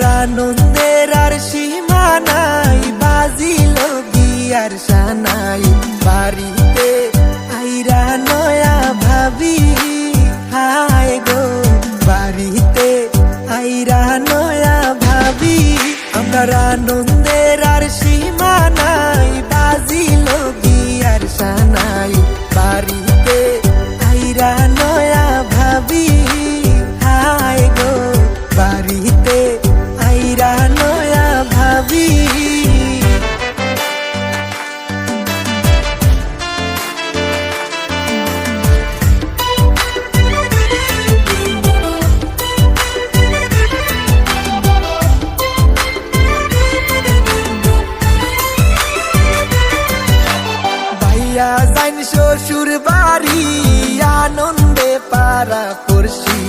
আনন্দের আর সীমা নাই বাজিল গিয়ার সানাই বাড়িতে আইরা নয়া ভাবি হায় গো বাড়িতে আইরা নয়া ভাবি আমার আনন্দের শ্বশুর বাড়ি, আনন্দে পারা পড়শি।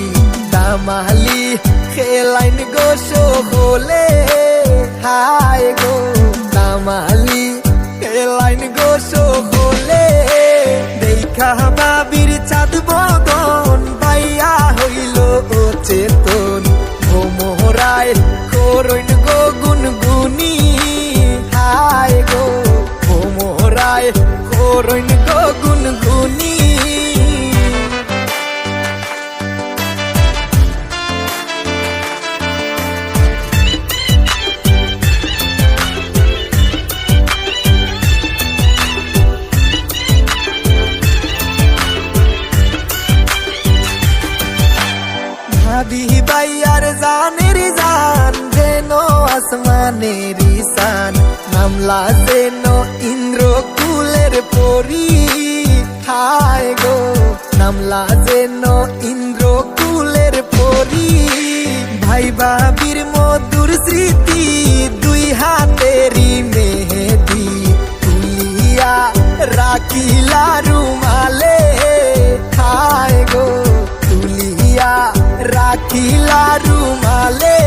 দামালি খেলাইন গো হলে, হায় গো দামালি খেলাইন গো হলে। দেখা বাবির চাঁদ বদন, ভাইয়া হইল ও চেতন। ভোমরায় করইন গো গুনগুনি, হায় গো, ভোমরায় করইন ভাবি বাইয়ার জানের জান, যেন আসমানের সান নামলা যেন ইন্দ্র কুলের পরি হায় গো। নামলা যেন ইন্দ্র কুলের পরি ভাই বাবির মধুর স্মৃতি দুই হাতেরই মেহেদি। তুলিয়া রাখিলা রুমালে রাখিলা রুমালে।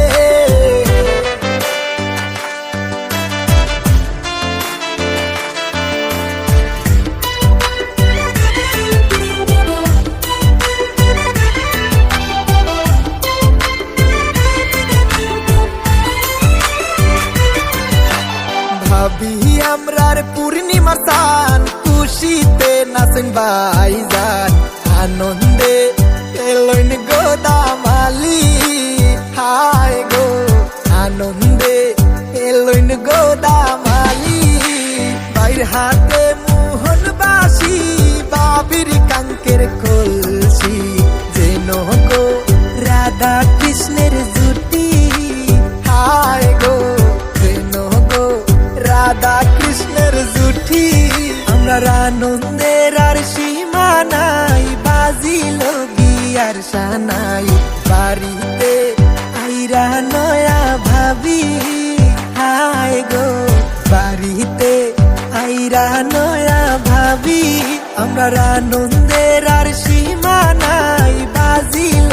ভাবি আমরার পূর্ণিমার সান খুশিতে নাচেন বাইজান আনন্দে এলইন গোদামালি বাইর হাতে মোহন বাসি বাবির কাঙ্কের কলসি। যেন গো রাধা কৃষ্ণের জুটি, হায় গো, যেন গো রাধা কৃষ্ণের জুটি। আমরা আনন্দের আর সীমা নাই, বাজিল গিয়ার সানাই। ভাবিরা নয়া ভাবি। আমরা আনন্দের আর সীমা নাই বাজিল